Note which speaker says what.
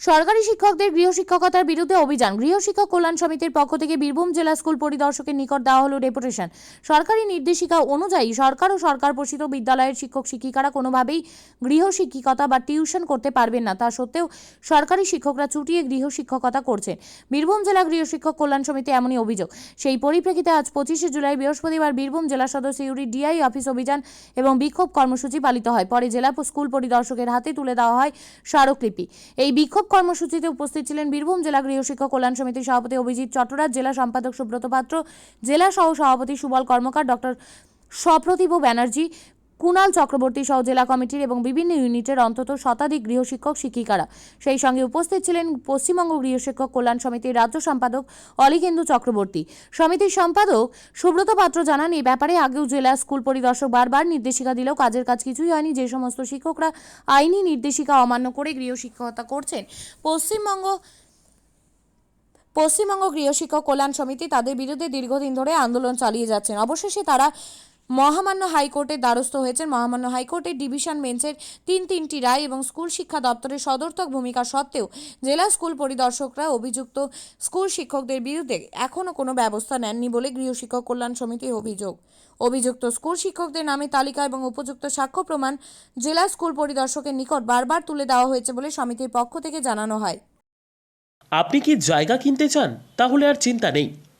Speaker 1: সরকারি শিক্ষকদের গৃহশিক্ষকতার বিরুদ্ধে অভিযান। গৃহশিক্ষক কল্যাণ সমিতির পক্ষ থেকে বীরভূম জেলা স্কুল পরিদর্শকের নিকট দেওয়া হলো ডেপুটেশন। সরকারি নির্দেশিকা অনুযায়ী সরকার ও সরকার পোষিত বিদ্যালয়ের শিক্ষক শিক্ষিকারা কোনোভাবেই গৃহশিক্ষিকতা বা টিউশন করতে পারবেন না। তা সত্ত্বেও সরকারি শিক্ষকরা চুটিয়ে গৃহশিক্ষকতা করছেন। বীরভূম জেলা গৃহশিক্ষক কল্যাণ সমিতি এমনই অভিযোগ। সেই পরিপ্রেক্ষিতে আজ পঁচিশে জুলাই বৃহস্পতিবার বীরভূম জেলা সদর সিউড়ি ডিআই অফিস অভিযান এবং বিক্ষোভ কর্মসূচি পালিত হয়। পরে জেলা স্কুল পরিদর্শকের হাতে তুলে দেওয়া হয় স্মারকলিপি। এই বিক্ষোভ কর্মসূচিতে উপস্থিত ছিলেন বীরভূম জেলা গৃহশিক্ষক কল্যাণ সমিতির সভাপতি অভিজিৎ চট্টরাজ, জেলা সম্পাদক সুব্রত পাত্র, জেলা সহ সভাপতি সুবল কর্মকার, ডক্টর সপ্রতিভ ব্যানার্জি কুণাল চক্রবর্তী সহ জেলা কমিটির এবং বিভিন্ন ইউনিটের অন্তত শতাধিক গৃহশিক্ষক শিক্ষিকারা। সেই সঙ্গে উপস্থিত ছিলেন পশ্চিমবঙ্গ গৃহশিক্ষক কল্যাণ সমিতির রাজ্য সম্পাদক অলিকেন্দু চক্রবর্তী। সমিতির সম্পাদক সুব্রত পাত্র জানান এই ব্যাপারে আগেও জেলা স্কুল পরিদর্শক বারবার নির্দেশিকা দিলেও কাজের কাজ কিছুই হয়নি। যে সমস্ত শিক্ষকরা আইনি নির্দেশিকা অমান্য করে গৃহশিক্ষকতা করছেন, পশ্চিমবঙ্গ পশ্চিমবঙ্গ গৃহশিক্ষক কল্যাণ সমিতি তাদের বিরুদ্ধে দীর্ঘদিন ধরে আন্দোলন চালিয়ে যাচ্ছেন। অবশেষে তারা মহামান্য হাইকোর্টের দ্বারস্থ হয়েছেন মহামান্য হাইকোর্টের ডিভিশন বেঞ্চের তিন তিনটি রায় এবং স্কুল শিক্ষা দপ্তরের সদর্থক ভূমিকা সত্ত্বেও জেলা স্কুল পরিদর্শকরা অভিযুক্ত স্কুল শিক্ষকদের বিরুদ্ধে এখনও কোনো ব্যবস্থা নেননি বলে গৃহশিক্ষক কল্যাণ সমিতির অভিযোগ। অভিযুক্ত স্কুল শিক্ষকদের নামে তালিকা এবং উপযুক্ত সাক্ষ্য প্রমাণ জেলা স্কুল পরিদর্শকের নিকট বারবার তুলে দেওয়া হয়েছে বলে সমিতির পক্ষ থেকে জানানো হয়।
Speaker 2: আপনি কি জায়গা কিনতে চান? তাহলে আর চিন্তা নেই।